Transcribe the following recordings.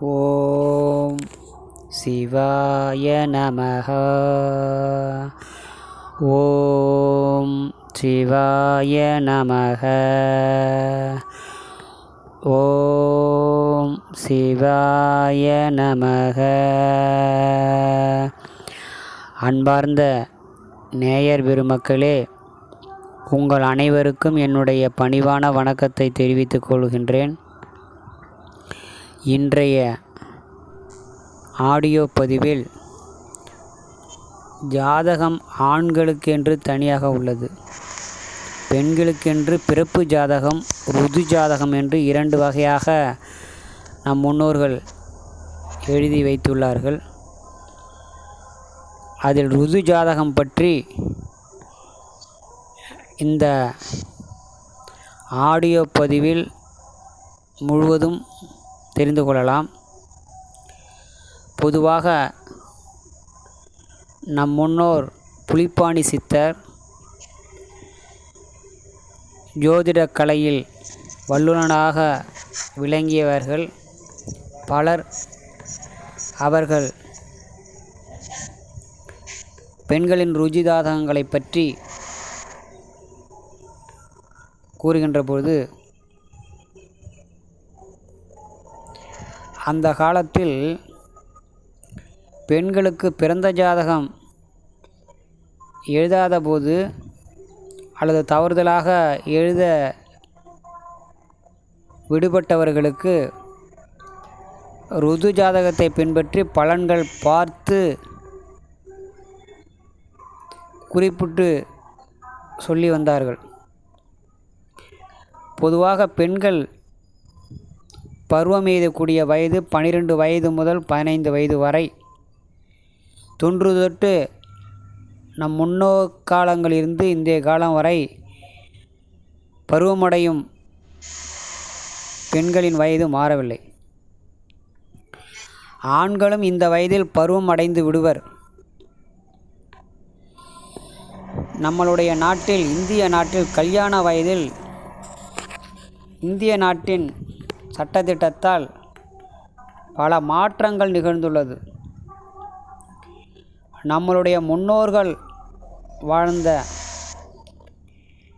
ஓம் சிவாய நமக ஓம் சிவாய நமக ஓம் சிவாய நமக அன்பார்ந்த நேயர் பெருமக்களே உங்கள் அனைவருக்கும் என்னுடைய பணிவான வணக்கத்தை தெரிவித்துக் கொள்கின்றேன். இன்றைய ஆடியோ பதிவில் ஜாதகம் ஆண்களுக்கென்று தனியாக உள்ளது. பெண்களுக்கென்று பிறப்பு ஜாதகம் ருது ஜாதகம் என்று இரண்டு வகையாக நம் முன்னோர்கள் எழுதி வைத்துள்ளார்கள். அதில் ருது ஜாதகம் பற்றி இந்த ஆடியோ பதிவில் முழுவதும் தெரிந்து கொள்ளலாம். பொதுவாக நம் முன்னோர் புலிப்பாணி சித்தர் ஜோதிடக் கலையில் வல்லுநராக விளங்கியவர்கள் பலர். அவர்கள் பெண்களின் ருஜிதாதகங்களை பற்றி கூறுகின்ற பொழுது அந்த காலத்தில் பெண்களுக்கு பிறந்த ஜாதகம் எழுதாத போது அல்லது தவறுதலாக எழுத விடுபட்டவர்களுக்கு ருது ஜாதகத்தை பின்பற்றி பலன்கள் பார்த்து குறிப்பிட்டு சொல்லி வந்தார்கள். பொதுவாக பெண்கள் பருவம் எய்தக்கூடிய வயது பனிரெண்டு வயது முதல் பதினைந்து வயது வரை. தொன்று தொட்டு நம் முன்னோக்காலங்களிலிருந்து காலங்களிலிருந்து காலம் வரை பருவமடையும் பெண்களின் வயது மாறவில்லை. ஆண்களும் இந்த வயதில் பருவம் அடைந்து விடுவர். நம்மளுடைய நாட்டில் இந்திய நாட்டில் கல்யாண வயதில் இந்திய நாட்டின் சட்டத்திட்டத்தால் பல மாற்றங்கள் நிகழ்ந்துள்ளது. நம்மளுடைய முன்னோர்கள் வாழ்ந்த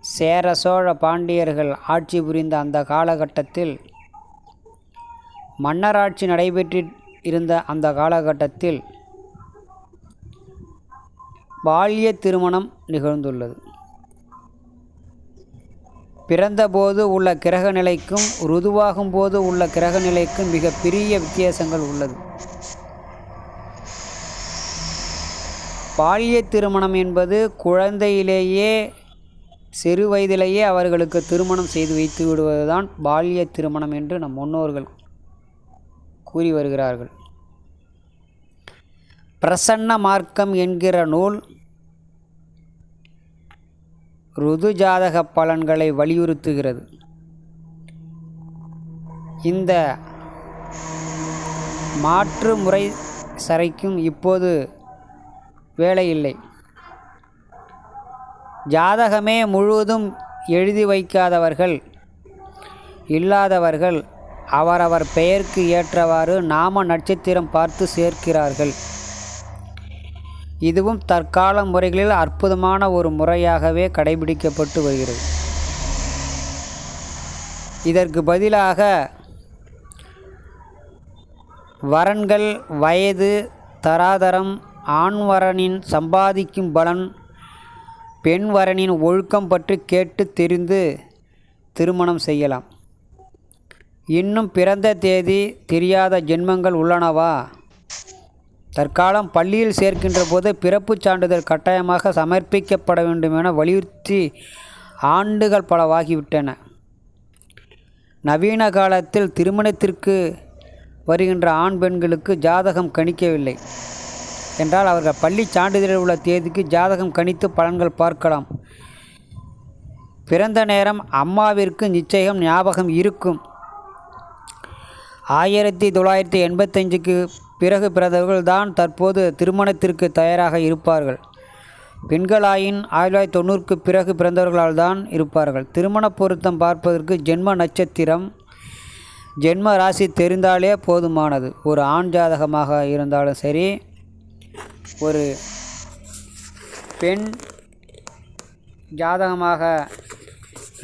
சேர சோழ பாண்டியர்கள் ஆட்சி புரிந்த அந்த காலகட்டத்தில் மன்னராட்சி நடைபெற்று இருந்த அந்த காலகட்டத்தில் பால்ய திருமணம் நிகழ்ந்துள்ளது. பிறந்தபோது உள்ள கிரக நிலைக்கும் ருதுவாகும் போது உள்ள கிரக நிலைக்கும் மிக பெரிய வித்தியாசங்கள் உள்ளது. பால்ய திருமணம் என்பது குழந்தையிலேயே சிறு வயதிலேயே அவர்களுக்கு திருமணம் செய்து வைத்து விடுவதுதான் பால்ய திருமணம் என்று நம் முன்னோர்கள் கூறி வருகிறார்கள். பிரசன்ன மார்க்கம் என்கிற நூல் ருது ஜாதக பலன்களை வலியுறுத்துகிறது. இந்த மாற்று முறை சரைக்கும் இப்போது வேலையில்லை. ஜாதகமே முழுவதும் எழுதி வைக்காதவர்கள் இல்லாதவர்கள் அவரவர் பெயருக்கு ஏற்றவாறு நாம நட்சத்திரம் பார்த்து சேர்க்கிறார்கள். இதுவும் தற்கால முறைகளில் அற்புதமான ஒரு முறையாகவே கடைபிடிக்கப்பட்டு வருகிறது. இதற்கு பதிலாக வரன்கள் வயது தராதரம் ஆண் வரனின் சம்பாதிக்கும் பலன் பெண் வரனின் ஒழுக்கம் பற்றி கேட்டு தெரிந்து திருமணம் செய்யலாம். இன்னும் பிறந்த தேதி தெரியாத ஜென்மங்கள் உள்ளனவா? தற்காலம் பள்ளியில் சேர்க்கின்ற போது பிறப்புச் சான்றிதழ் கட்டாயமாக சமர்ப்பிக்கப்பட வேண்டும் என வலியுறுத்தி ஆண்டுகள் பலவாகிவிட்டன. நவீன காலத்தில் திருமணத்திற்கு வருகின்ற ஆண் பெண்களுக்கு ஜாதகம் கணிக்கவில்லை. என்றால் அவர்கள் பள்ளி சான்றிதழில் உள்ள தேதிக்கு ஜாதகம் கணித்து பலன்கள் பார்க்கலாம். பிறந்த நேரம் அம்மாவிற்கு நிச்சயம் ஞாபகம் இருக்கும். ஆயிரத்தி தொள்ளாயிரத்தி எண்பத்தஞ்சுக்கு பிறகு பிறந்தவர்கள் தான் தற்போது திருமணத்திற்கு தயாராக இருப்பார்கள். பெண்களாயின் ஆயிரத்தி தொள்ளாயிரத்தி தொண்ணூறுக்கு பிறகு பிறந்தவர்களால் தான் இருப்பார்கள். திருமண பொருத்தம் பார்ப்பதற்கு ஜென்ம நட்சத்திரம் ஜென்ம ராசி தெரிந்தாலே போதுமானது. ஒரு ஆண் ஜாதகமாக இருந்தாலும் சரி ஒரு பெண் ஜாதகமாக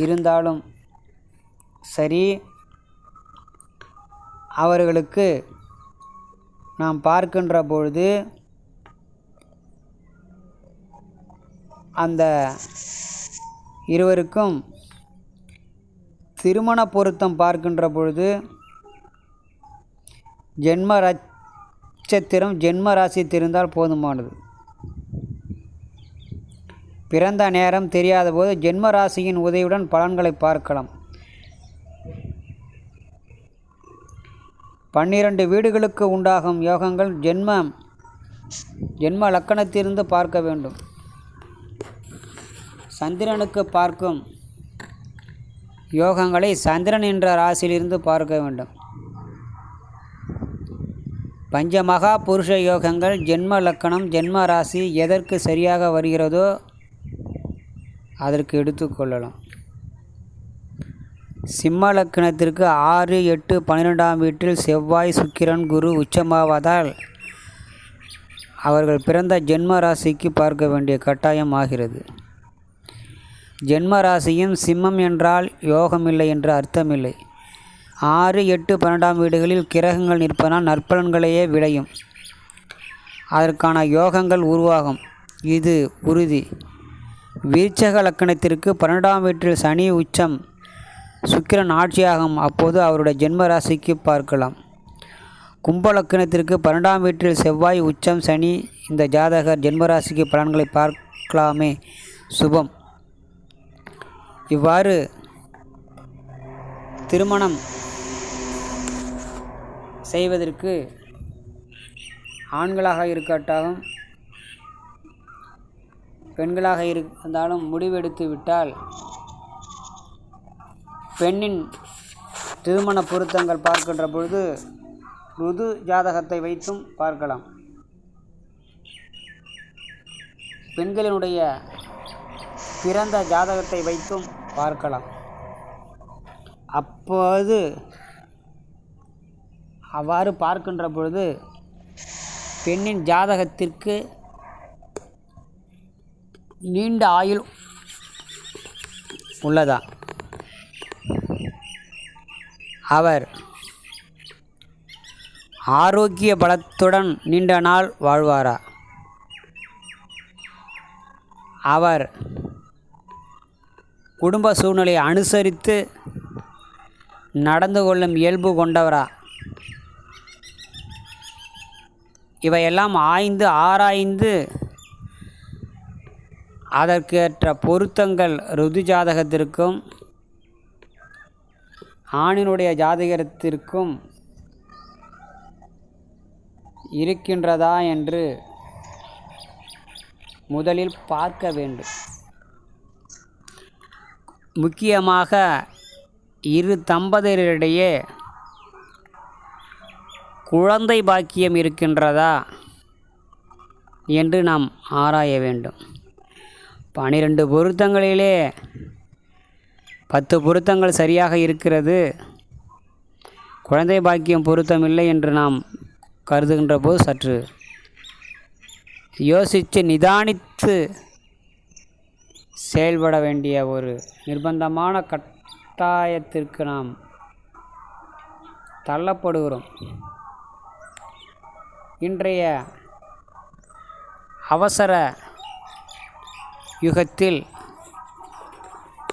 இருந்தாலும் சரி அவர்களுக்கு நாம் பார்க்கின்ற பொழுது அந்த இருவருக்கும் திருமண பொருத்தம் பார்க்கின்ற பொழுது ஜென்ம நட்சத்திரம் ஜென்ம ராசி தெரிந்தால் போதுமானது. பிறந்த நேரம் தெரியாத போது ஜென்ம ராசியின் உதவியுடன் பலன்களை பார்க்கலாம். பன்னிரண்டு வீடுகளுக்கு உண்டாகும் யோகங்கள் ஜென்ம ஜென்ம லக்கணத்திலிருந்து பார்க்க வேண்டும். சந்திரனுக்கு பார்க்கும் யோகங்களை சந்திரன் என்ற ராசியிலிருந்து பார்க்க வேண்டும். பஞ்ச மகா புருஷ யோகங்கள் ஜென்ம லக்கணம் ஜென்ம ராசி எதற்கு சரியாக வருகிறதோ அதற்கு எடுத்துக்கொள்ளலாம் சிம்ம லக்னத்திற்கு ஆறு எட்டு பன்னிரெண்டாம் வீட்டில் செவ்வாய் சுக்கிரன் குரு உச்சமாவதால் அவர்கள் பிறந்த ஜென்ம ராசிக்கு பார்க்க வேண்டிய கட்டாயம் ஆகிறது. ஜென்ம ராசியும் சிம்மம் என்றால் யோகமில்லை என்று அர்த்தமில்லை. ஆறு எட்டு பன்னெண்டாம் வீடுகளில் கிரகங்கள் நிற்பதனால் நற்பலன்களையே விளையும். அதற்கான யோகங்கள் உருவாகும். இது உறுதி. வீர்ச்சக லக்கணத்திற்கு பன்னெண்டாம் வீட்டில் சனி உச்சம் சுக்கிரன் ஆட்சியாகும். அப்போது அவருடைய ஜென்ம ராசிக்கு பார்க்கலாம். கும்ப லக்கணத்திற்கு பன்னெண்டாம் வீட்டில் செவ்வாய் உச்சம் சனி இந்த ஜாதகர் ஜென்ம ராசிக்கு பலன்களை பார்க்கலாமே. சுபம். இவ்வாறு திருமணம் செய்வதற்கு ஆண்களாக இருக்கட்டாலும் பெண்களாக இருந்தாலும் முடிவெடுத்து விட்டால் பெண்ணின் திருமண பொருத்தங்கள் பார்க்கின்ற பொழுது ருது ஜாதகத்தை வைத்தும் பார்க்கலாம். பெண்களினுடைய பிறந்த ஜாதகத்தை வைத்தும் பார்க்கலாம். அப்போது அவ்வாறு பார்க்கின்ற பொழுது பெண்ணின் ஜாதகத்திற்கு நீண்ட ஆயுள் உள்ளதா? அவர் ஆரோக்கிய பலத்துடன் நீண்ட நாள் வாழ்வாரா? அவர் குடும்ப சூழ்நிலையை அனுசரித்து நடந்து கொள்ளும் இயல்பு கொண்டவரா? இவையெல்லாம் ஆய்ந்து ஆராய்ந்து அதற்கேற்ற பொருத்தங்கள் ருதி ஜாதகத்திற்கும் ஆணினுடைய ஜாதகத்திற்கும் இருக்கின்றதா என்று முதலில் பார்க்க வேண்டும். முக்கியமாக இரு தம்பதியரிடையே குழந்தை பாக்கியம் இருக்கின்றதா என்று நாம் ஆராய வேண்டும். பனிரெண்டு பொருத்தங்களிலே பத்து பொருத்தங்கள் சரியாக இருக்கிறது. குழந்தை பாக்கியம் பொருத்தம் இல்லை என்று நாம் கருதுகின்ற போது சற்று யோசித்து நிதானித்து செயல்பட வேண்டிய ஒரு நிர்பந்தமான கட்டாயத்திற்கு நாம் தள்ளப்படுகிறோம். இன்றைய அவசர யுகத்தில்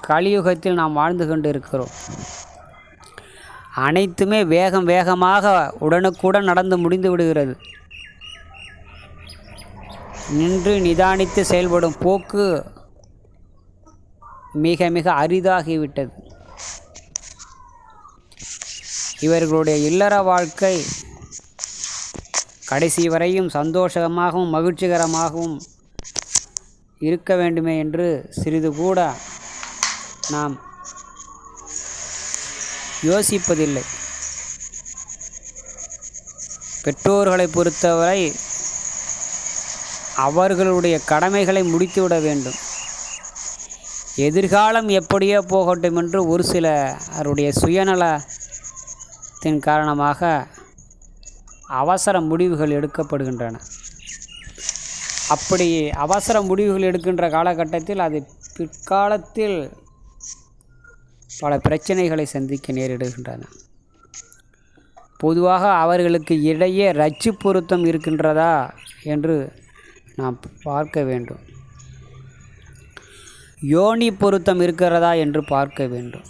கலியுகத்தில் நாம் வாழ்ந்து கொண்டு இருக்கிறோம் அனைத்துமே வேகம் வேகமாக உடனுக்குடன் நடந்து முடிந்து விடுகிறது. நின்று நிதானித்து செயல்படும் போக்கு மிக மிக அரிதாகிவிட்டது. இவர்களுடைய இல்லற வாழ்க்கை கடைசி வரையும் சந்தோஷமாகவும் மகிழ்ச்சிகரமாகவும் இருக்க வேண்டுமே என்று சிறிது கூட நாம் யோசிப்பதில்லை. பெற்றோர்களை பொறுத்தவரை அவர்களுடைய கடமைகளை முடித்துவிட வேண்டும். எதிர்காலம் எப்படியோ போகட்டும் என்று ஒரு சில அவருடைய சுயநலத்தின் காரணமாக அவசர முடிவுகள் எடுக்கப்படுகின்றன. அப்படி அவசர முடிவுகள் எடுக்கின்ற காலகட்டத்தில் அது பிற்காலத்தில் பல பிரச்சனைகளை சந்திக்க நேரிடுகின்றன. பொதுவாக அவர்களுக்கு இடையே ரச்சு பொருத்தம் இருக்கின்றதா என்று நாம் பார்க்க வேண்டும். யோனி பொருத்தம் இருக்கிறதா என்று பார்க்க வேண்டும்.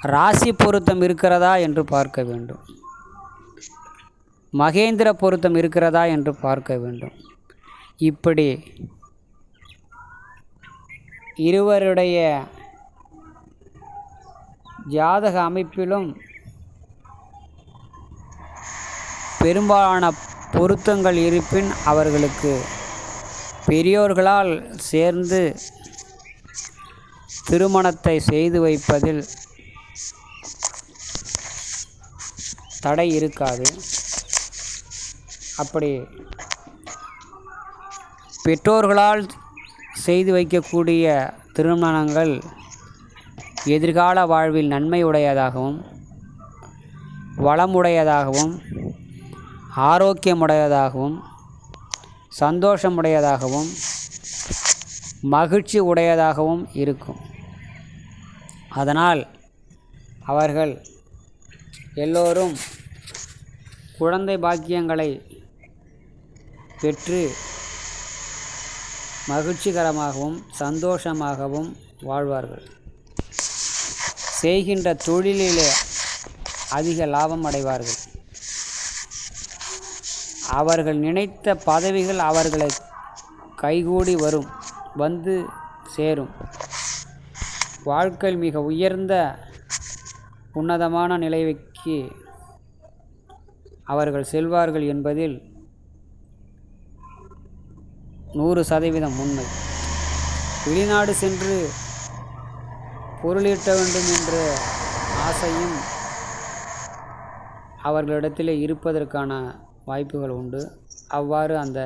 ராசி பொருத்தம் இருக்கிறதா என்று பார்க்க வேண்டும். மகேந்திர பொருத்தம் இருக்கிறதா என்று பார்க்க வேண்டும். இப்படி இருவருடைய ஜாதக அமைப்பிலும் பெரும்பாலான பொருத்தங்கள் இருப்பின் அவர்களுக்கு பெரியோர்களால் சேர்ந்து திருமணத்தை செய்து வைப்பதில் தடை இருக்காது. அப்படி பெற்றோர்களால் செய்து வைக்கக்கூடிய திருமணங்கள் எதிர்கால வாழ்வில் நன்மை உடையதாகவும் வளமுடையதாகவும் ஆரோக்கியமுடையதாகவும் சந்தோஷமுடையதாகவும் மகிழ்ச்சி உடையதாகவும் இருக்கும். அதனால் அவர்கள் எல்லோரும் குழந்தை பாக்கியங்களை பெற்று மகிழ்ச்சிகரமாகவும் சந்தோஷமாகவும் வாழ்வார்கள். செய்கின்ற தொழிலிலே அதிக லாபம் அடைவார்கள். அவர்கள் நினைத்த பதவிகள் அவர்களை கைகூடி வரும் வந்து சேரும். வாழ்க்கையில் மிக உயர்ந்த உன்னதமான நிலைக்கு அவர்கள் செல்வார்கள் என்பதில் நூறு சதவீதம் உண்மை. வெளிநாடு சென்று பொருளீட்ட வேண்டும் என்ற ஆசையும் அவர்களிடத்திலே இருப்பதற்கான வாய்ப்புகள் உண்டு. அவ்வாறு அந்த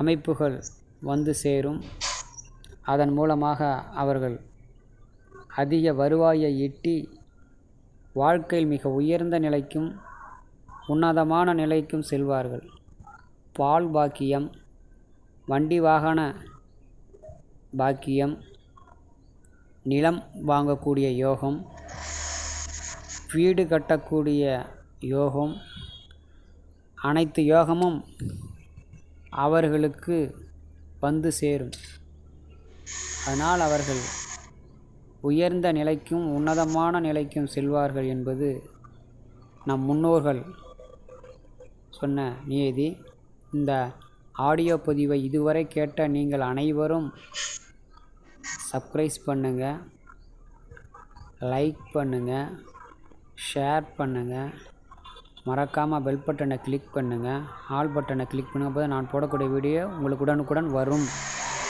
அமைப்புகள் வந்து சேரும். அதன் மூலமாக அவர்கள் அதிக வருவாயை ஈட்டி வாழ்க்கையில் மிக உயர்ந்த நிலைக்கும் உன்னதமான நிலைக்கும் செல்வார்கள். பால் பாக்கியம் வண்டி வாகன பாக்கியம் நிலம் வாங்கக்கூடிய யோகம் வீடு கட்டக்கூடிய யோகம் அனைத்து யோகமும் அவர்களுக்கு வந்து சேரும். அதனால் அவர்கள் உயர்ந்த நிலைக்கும் உன்னதமான நிலைக்கும் செல்வார்கள் என்பது நம் முன்னோர்கள் சொன்ன நியதி. இந்த ஆடியோ பதிவை இதுவரை கேட்ட நீங்கள் அனைவரும் சப்ஸ்கிரைப் பண்ணுங்கள் லைக் பண்ணுங்கள் ஷேர் பண்ணுங்கள் மறக்காமல் பெல் பட்டனை கிளிக் பண்ணுங்கள் ஆல் பட்டனை கிளிக் பண்ணுங்கள் அப்போ தான் நான் போடக்கூடிய வீடியோ உங்களுக்கு உடனுக்குடன் வரும்.